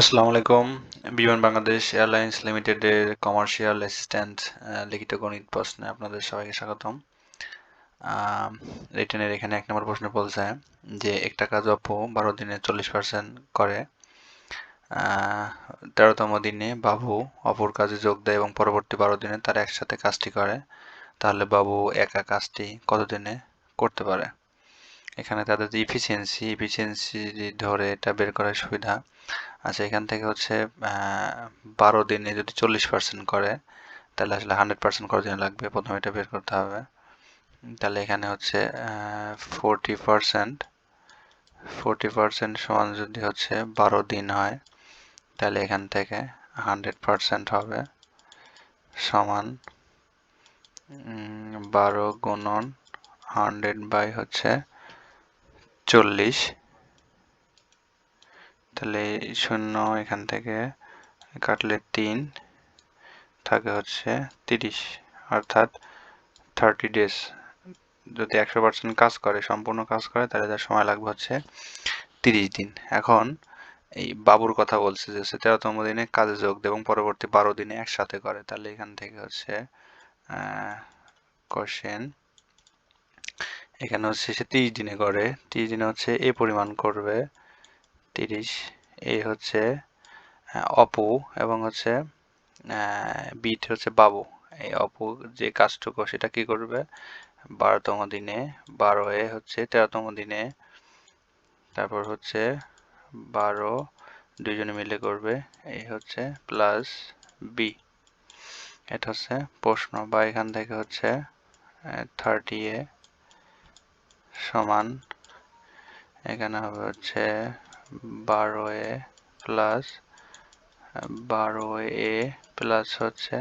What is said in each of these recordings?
আসসালামু আলাইকুম। বিমান বাংলাদেশ এয়ারলাইন্স লিমিটেডের কমার্শিয়াল অ্যাসিস্ট্যান্ট লিখিত গণিত প্রশ্নে আপনাদের সবাইকে স্বাগতম। রিটেনের এখানে এক নম্বর প্রশ্ন বলছে যে একটা কাজ অপু বারো দিনে চল্লিশ পার্সেন্ট করে। তেরোতম দিনে বাবু অপর কাজে যোগ দেয় এবং পরবর্তী বারো দিনে তারা একসাথে কাজটি করে। তাহলে বাবু একা কাজটি কত দিনে করতে পারে? এখানে তাদের যে ইফিসিয়েন্সি ইফিসিয়েন্সি ধরে এটা বের করার সুবিধা আচ্ছা এখান থেকে হচ্ছে বারো দিনে যদি চল্লিশ পার্সেন্ট করে, তাহলে আসলে হান্ড্রেড পার্সেন্ট কত দিন লাগবে। প্রথমে এটা বের করতে হবে। তাহলে এখানে হচ্ছে ফোরটি পার্সেন্ট ফোরটি পার্সেন্ট সমান যদি হচ্ছে বারো দিন হয়, তাহলে এখান থেকে হান্ড্রেড পার্সেন্ট হবে সমান বারো গুণন হান্ড্রেড বাই হচ্ছে চল্লিশ। তাহলে শূন্য এখান থেকে কাটলে তিন, থাকে হচ্ছে তিরিশ। অর্থাৎ থার্টি ডেজ যদি একশো পার্সেন্ট কাজ করে, সম্পূর্ণ কাজ করে, তাহলে তার সময় লাগবে হচ্ছে তিরিশ দিন। এখন এই বাবুর কথা বলছে যে হচ্ছে তেরোতম দিনে কাজে যোগ দেয় এবং পরবর্তী বারো দিনে একসাথে করে। তাহলে এখান থেকে হচ্ছে কোশ্চেন এখানে হচ্ছে সে তিরিশ দিনে করে। তিরিশ দিনে হচ্ছে এ পরিমাণ করবে। তিরিশ। এ হচ্ছে অপু এবং হচ্ছে বিট হচ্ছে বাবু। এই অপু যে কাজটুকু সেটা কি করবে? বারোতম দিনে। বারো এ হচ্ছে তেরোতম দিনে। তারপর হচ্ছে বারো দুইজনে মিলে করবে। এই হচ্ছে প্লাস বি এটা হচ্ছে প্রশ্ন। বা এখান থেকে হচ্ছে থার্টি এ সমান। এখানে হবে হচ্ছে বারো এ প্লাস বারো এ প্লাস হচ্ছে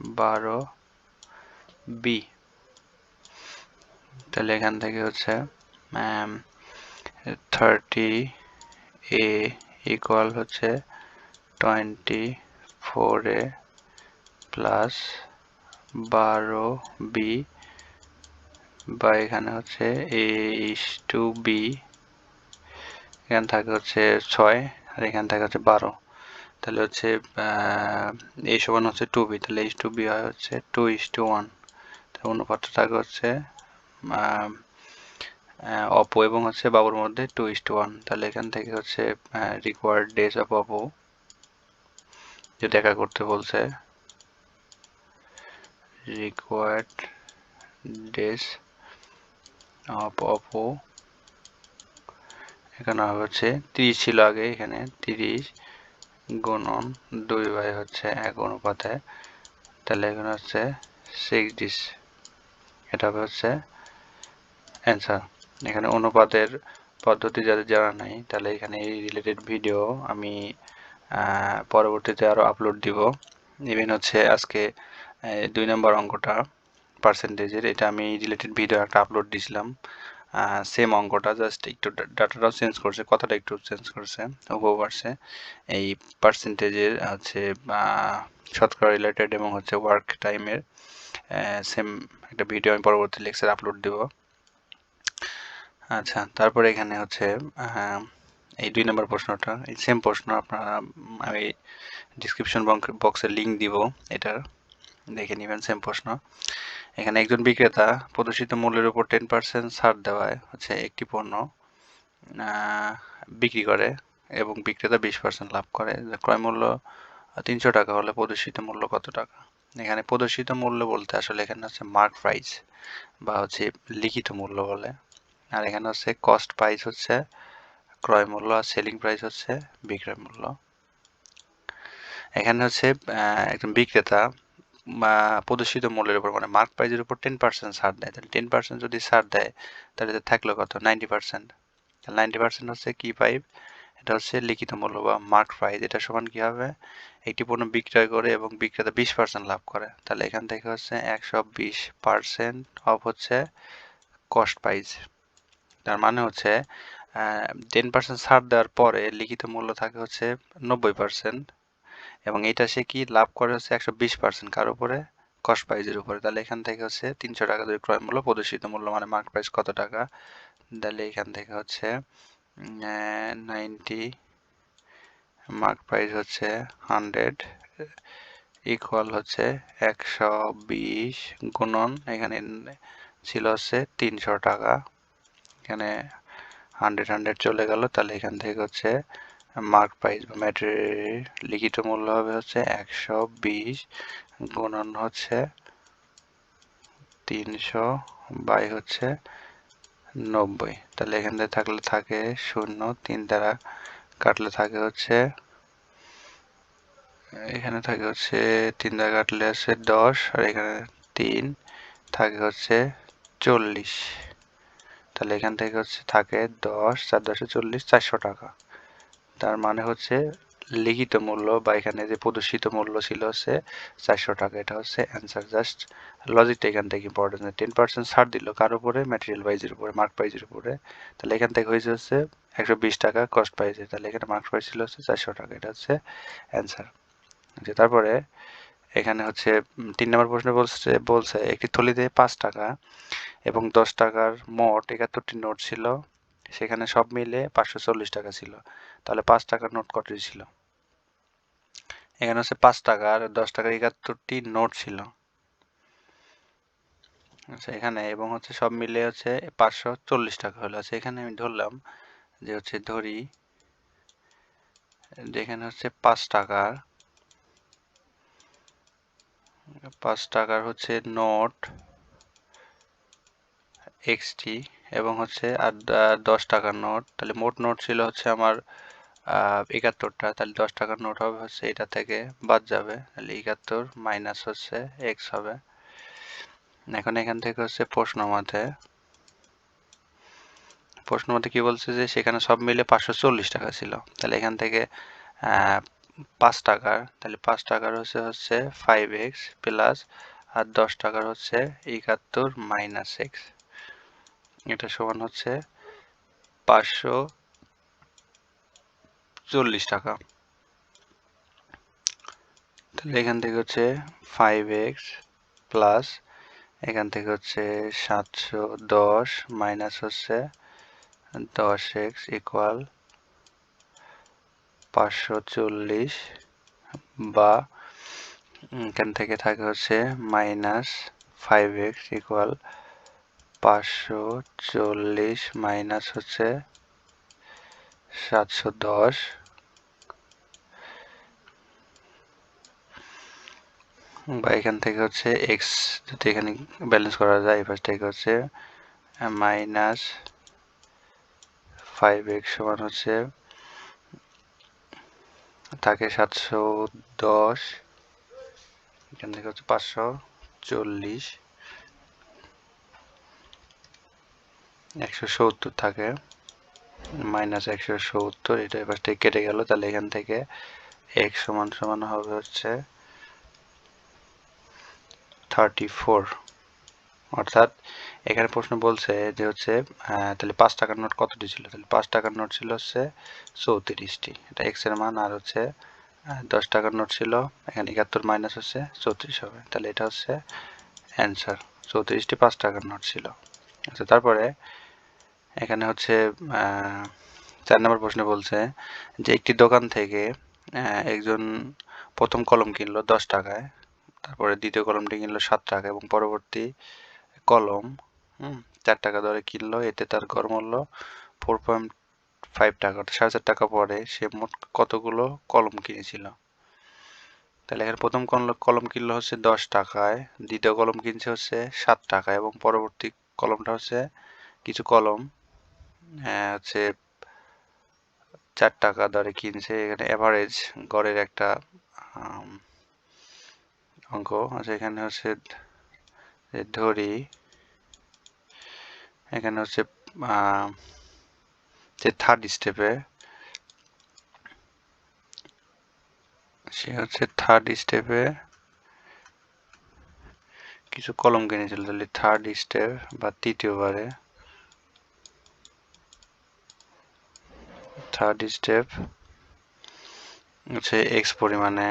বারো বি। তাহলে এখান থেকে হচ্ছে থার্টি এ ইকুয়াল হচ্ছে টোয়েন্টি ফোর এ প্লাস বারো বি। বা এখানে হচ্ছে এ ইস টু বি এখানে থাকে হচ্ছে ছয়, আর এখানে থাকে হচ্ছে বারো। তাহলে হচ্ছে এই সমান হচ্ছে টু বি তাহলে এইচ টু বি হয় হচ্ছে টু ইস টু ওয়ান অনুপাতটা থাকে হচ্ছে অপো এবং হচ্ছে বাবুর মধ্যে টু ইস টু ওয়ান তাহলে এখান থেকে হচ্ছে রিকোয়ার্ড ডেজ অফ অপো, যে দেখা করতে বলছে। রিকোয়ার্ড ডেজ অপো এখানে হচ্ছে তিরিশ ছিল আগে এখানে, তিরিশ গুণন দুই বাই হচ্ছে এক অনুপাতে। তাহলে এখানে হচ্ছে সিক্স ডিস এটা হচ্ছে অ্যান্সার এখানে অনুপাতের পদ্ধতি যাদের জানা নাই, তাহলে এখানে এই রিলেটেড ভিডিও আমি পরবর্তীতে আরও আপলোড দিব। ইভেন হচ্ছে আজকে দুই নম্বর অঙ্কটা। পার্সেন্টেজের এটা আমি রিলেটেড ভিডিও একটা আপলোড দিয়েছিলাম সেম অঙ্কটা জাস্ট একটু ডাটাটাও চেঞ্জ করছে, কথাটা একটু চেঞ্জ করছে হুবহু আসছে। এই পার্সেন্টেজের হচ্ছে শতকরা রিলেটেড এবং হচ্ছে ওয়ার্ক টাইমের সেম একটা ভিডিও আমি পরবর্তী লেকচার আপলোড দেব। আচ্ছা তারপরে এখানে হচ্ছে এই দুই নম্বর প্রশ্নটা, এই সেম প্রশ্ন আপনারা আমি ডিসক্রিপশন বক্সে লিঙ্ক দিব, এটার, দেখে নেবেন সেম প্রশ্ন। এখানে একজন বিক্রেতা প্রদর্শিত মূল্যের উপর টেন পার্সেন্ট ছাড় দেওয়ায় হচ্ছে একটি পণ্য বিক্রি করে এবং বিক্রেতা বিশ পার্সেন্ট লাভ করে। ক্রয় মূল্য তিনশো টাকা হলে প্রদর্শিত মূল্য কত টাকা? এখানে প্রদর্শিত মূল্য বলতে আসলে এখানে হচ্ছে মার্ক প্রাইস বা হচ্ছে লিখিত মূল্য বলে। আর এখানে হচ্ছে কস্ট প্রাইস হচ্ছে, ক্রয় মূল্য আর সেলিং প্রাইস হচ্ছে বিক্রয় মূল্য। এখানে হচ্ছে একজন বিক্রেতা প্রদর্শিত মূল্যের উপর মানে মার্ক প্রাইজের উপর টেন পার্সেন্ট ছাড় দেয়। তাহলে টেন পার্সেন্ট যদি ছাড় দেয়, তাহলে থাকল কত? নাইনটি পার্সেন্ট তাহলে নাইনটি পার্সেন্ট হচ্ছে কি পাইপ এটা হচ্ছে লিখিত মূল্য বা মার্ক প্রাইজ এটা সমান কি হবে? একটি পণ্য বিক্রয় করে এবং বিক্রেতা বিশ পার্সেন্ট লাভ করে। তাহলে এখান থেকে হচ্ছে একশো বিশ পার্সেন্ট অফ হচ্ছে কস্ট প্রাইজ তার মানে হচ্ছে টেন পার্সেন্ট ছাড় দেওয়ার পরে লিখিত মূল্য থাকে হচ্ছে নব্বই পার্সেন্ট এবং এটা সে কি লাভ করে হচ্ছে একশো বিশ পার্সেন্ট কার উপরে? কস্ট প্রাইজের উপরে। তাহলে এখান থেকে হচ্ছে তিনশো টাকা যদি ক্রয় মূল্য, প্রদর্শিত মূল্য মানে মার্ক প্রাইস কত টাকা? তাহলে এখান থেকে হচ্ছে নাইনটি মার্ক প্রাইস হচ্ছে হান্ড্রেড ইকুয়াল হচ্ছে একশো বিশ গুণন। এখানে ছিল হচ্ছে তিনশো টাকা। এখানে হান্ড্রেড হান্ড্রেড চলে গেল। তাহলে এখান থেকে হচ্ছে মার্ক প্রাইস বা ম্যাটেরিয়াল লিখিত মূল্য হবে হচ্ছে একশো বিশ গুণন হচ্ছে তিনশো বাই হচ্ছে নব্বই। তাহলে এখান থেকে থাকলে থাকে শূন্য, তিন দ্বারা কাটলে থাকে হচ্ছে, এখানে থাকে হচ্ছে তিন দ্বারা কাটলে আছে দশ, আর এখানে তিন থাকে হচ্ছে চল্লিশ। তাহলে এখান থেকে হচ্ছে থাকে দশ, চার দশে চল্লিশ, চারশো টাকা। তার মানে হচ্ছে লিখিত মূল্য বা এখানে যে প্রদর্শিত মূল্য ছিল হচ্ছে চারশো টাকা, এটা হচ্ছে অ্যান্সার জাস্ট লজিকটা এখান থেকে ইম্পর্টেন্ট টেন পার্সেন্ট ছাড় দিল কার উপরে? ম্যাটেরিয়াল প্রাইজের উপরে মার্ক প্রাইজের উপরে। তাহলে এখান থেকে হয়েছে হচ্ছে একশো বিশ টাকা কস্ট প্রাইজে তাহলে এখানে মার্ক প্রাইস ছিল হচ্ছে চারশো টাকা, এটা হচ্ছে অ্যান্সার যে তারপরে এখানে হচ্ছে তিন নম্বর প্রশ্ন বলছে বলছে একটি থলিতে পাঁচ টাকা এবং দশ টাকার মোট একাত্তরটি নোট ছিল। সেখানে সব মিলে পাঁচশো চল্লিশ টাকা ছিল। তাহলে পাঁচ টাকার নোট কতটি ছিল? এখানে হচ্ছে পাঁচ টাকার দশ টাকার একাত্তরটি নোট ছিল। আচ্ছা এখানে এবং হচ্ছে সব মিলে হচ্ছে পাঁচশো চল্লিশ টাকা হলো। আচ্ছা এখানে আমি ধরলাম যে হচ্ছে ধরি যেখানে হচ্ছে পাঁচ টাকার পাঁচ টাকার হচ্ছে নোট, এক্সটি এবং হচ্ছে আর দশ টাকার নোট। তাহলে মোট নোট ছিল হচ্ছে আমার একাত্তরটা। তাহলে দশ টাকার নোট হবে হচ্ছে এটা থেকে বাদ যাবে। তাহলে একাত্তর মাইনাস হচ্ছে এক্স হবে। এখন এখান থেকে হচ্ছে প্রশ্ন মতে প্রশ্ন মতে কি বলছে যে সেখানে সব মিলে পাঁচশো চল্লিশ টাকা ছিল। তাহলে এখান থেকে পাঁচ টাকার। তাহলে পাঁচ টাকার হচ্ছে হচ্ছে ফাইভ এক্স প্লাস আর দশ টাকার হচ্ছে একাত্তর মাইনাস এক্স এটা সমান হচ্ছে পাঁচশো চল্লিশ টাকা। তাহলে এখান থেকে হচ্ছে ফাইভ এক্স প্লাস এখান থেকে হচ্ছে সাতশো দশ মাইনাস হচ্ছে দশ এক্স ইকুয়াল পাঁচশো চল্লিশ বা এখান থেকে থাকে হচ্ছে মাইনাস ফাইভ এক্স ইকুয়াল পাঁচশো চল্লিশ মাইনাস হচ্ছে সাতশো দশ। বা এখান থেকে হচ্ছে এক্স যদি এখানে ব্যালেন্স করা যায় পাশ থেকে হচ্ছে মাইনাস ফাইভ এক্স সমান হচ্ছে থাকে সাতশো দশ। এখান থেকে হচ্ছে পাঁচশো চল্লিশ। একশো সত্তর থাকে। মাইনাস একশো সত্তর, এটা এবার থেকে কেটে গেল, তাহলে এখান থেকে এক্স সমান সমান হবে হচ্ছে থার্টি ফোর অর্থাৎ এখানে প্রশ্ন বলছে যে হচ্ছে তাহলে পাঁচ টাকার নোট কতটি ছিল? তাহলে পাঁচ টাকার নোট ছিল হচ্ছে চৌত্রিশটি। এটা এক্সের মান আর হচ্ছে দশ টাকার নোট ছিল, এখানে একাত্তর মাইনাস হচ্ছে চৌত্রিশ হবে। তাহলে এটা হচ্ছে অ্যান্সার চৌত্রিশটি পাঁচ টাকার নোট ছিল। আচ্ছা তারপরে এখানে হচ্ছে চার নম্বর প্রশ্নে বলছে যে একটি দোকান থেকে একজন প্রথম কলম কিনলো দশ টাকায়, তারপরে দ্বিতীয় কলমটি কিনলো সাত টাকা এবং পরবর্তী কলম চার টাকা দরে কিনলো, এতে তার গড় মূল্য ফোর পয়েন্ট ফাইভ টাকা, অর্থাৎ সাড়ে চার টাকা পরে সে মোট কতগুলো কলম কিনেছিল? তাহলে এখানে প্রথম কলম কিনলো হচ্ছে দশ টাকায়, দ্বিতীয় কলম কিনছে হচ্ছে সাত টাকা এবং পরবর্তী কলমটা হচ্ছে কিছু কলম হচ্ছে চার টাকা দরে কিনছে। এখানে অ্যাভারেজ গড়ের একটা অঙ্ক আছে। এখানে হচ্ছে ধরি, এখানে হচ্ছে যে থার্ড স্টেপে সে হচ্ছে থার্ড স্টেপে কিছু কলম কিনেছিল। তাহলে থার্ড স্টেপ বা তৃতীয়বারে থার্ড স্টেপ হচ্ছে এক্স পরিমাণে।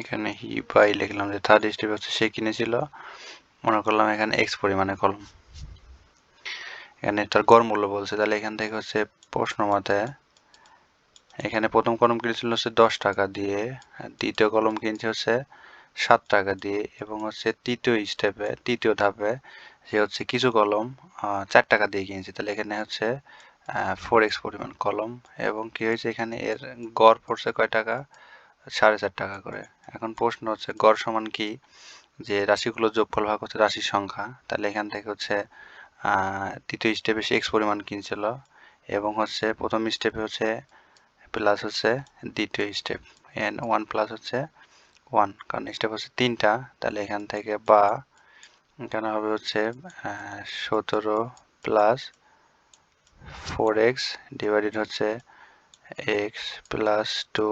এখানে হি বাই লিখলাম যে থার্ড স্টেপ হচ্ছে সে কিনেছিল। মনে করলাম এখানে এক্স পরিমাণে কলম। এখানে তার গড় মূল্য বলছে। তাহলে এখান থেকে হচ্ছে প্রশ্ন মতে এখানে প্রথম কলম কিনেছিল হচ্ছে দশ টাকা দিয়ে দ্বিতীয় কলম কিনছে হচ্ছে সাত টাকা দিয়ে, এবং হচ্ছে তৃতীয় স্টেপে তৃতীয় ধাপে সে হচ্ছে কিছু কলম চার টাকা দিয়ে কিনেছে। তাহলে এখানে হচ্ছে ফোর এক্স পরিমাণ কলম এবং কি হয়েছে এখানে? এর গড় পড়ছে কয় টাকা? সাড়ে চার টাকা করে। এখন প্রশ্ন হচ্ছে, গড় সমান কি? যে রাশিগুলো যোগফল ভাগ হচ্ছে রাশির সংখ্যা। তাহলে এখান থেকে হচ্ছে তৃতীয় স্টেপে সে এক্স পরিমাণ কিনছিল এবং হচ্ছে প্রথম স্টেপে হচ্ছে প্লাস হচ্ছে দ্বিতীয় স্টেপ এন ওয়ান প্লাস হচ্ছে ওয়ান কারণ স্টেপ হচ্ছে তিনটা। তাহলে এখান থেকে বা এখানে হবে হচ্ছে সতেরো প্লাস ফোর এক্স ডিভাইডেড হচ্ছে এক্স প্লাস টু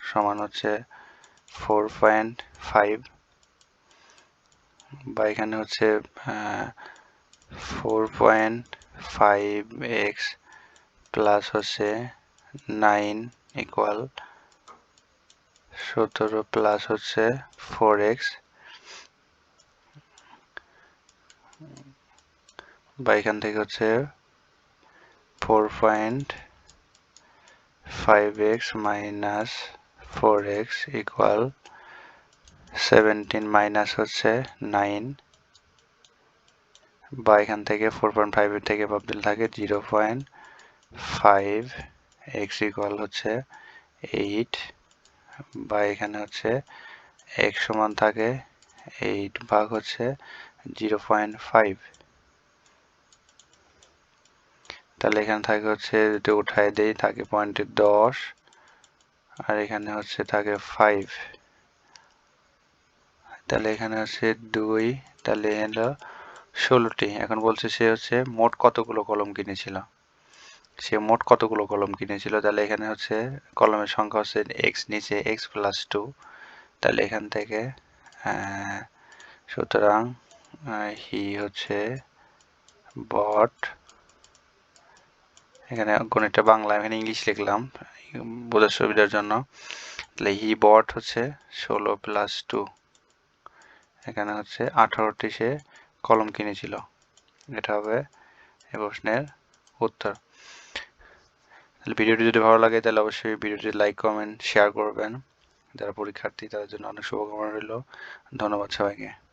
সমান হচ্ছে ফোর পয়েন্ট ফাইভ বা এখানে হচ্ছে four point five x plus হচ্ছে নাইন ইকুয়াল সতেরো প্লাস হচ্ছে ফোর এক্স বা এখান থেকে হচ্ছে four point five x minus four x equal seventeen minus হচ্ছে নাইন বা এখান থেকে ফোর পয়েন্ট ফাইভের থেকে বাবদিল থাকে zero point five x equal হচ্ছে এইট বা এখানে হচ্ছে এক্স সমান থাকে এইট ভাগ হচ্ছে জিরো পয়েন্ট ফাইভ তাহলে এখানে থাকে হচ্ছে যদি উঠায় দেই, থাকে পয়েন্টের দশ, আর এখানে হচ্ছে থাকে ফাইভ তাহলে এখানে হচ্ছে দুই, তাহলে হলো ষোলোটি। এখন বলছে সে হচ্ছে মোট কতগুলো কলম কিনেছিল? সে মোট কতগুলো কলম কিনেছিল? তাহলে এখানে হচ্ছে কলমের সংখ্যা হচ্ছে এক্স নিচে এক্স প্লাস টু তাহলে এখান থেকে সুতরাং হি হচ্ছে বট এখানে গণিতটা বাংলা, এখানে ইংলিশ লিখলাম, বোঝার সুবিধার জন্য। তাহলে হি বট হচ্ছে ষোলো প্লাস টু এখানে হচ্ছে আঠারোটি সে কলম কিনেছিল। এটা হবে এ প্রশ্নের উত্তর। তাহলে ভিডিওটি যদি ভালো লাগে, তাহলে অবশ্যই ভিডিওটি লাইক কমেন্ট শেয়ার করবেন। যারা পরীক্ষার্থী, তাদের জন্য অনেক শুভকামনা রইল। ধন্যবাদ সবাইকে।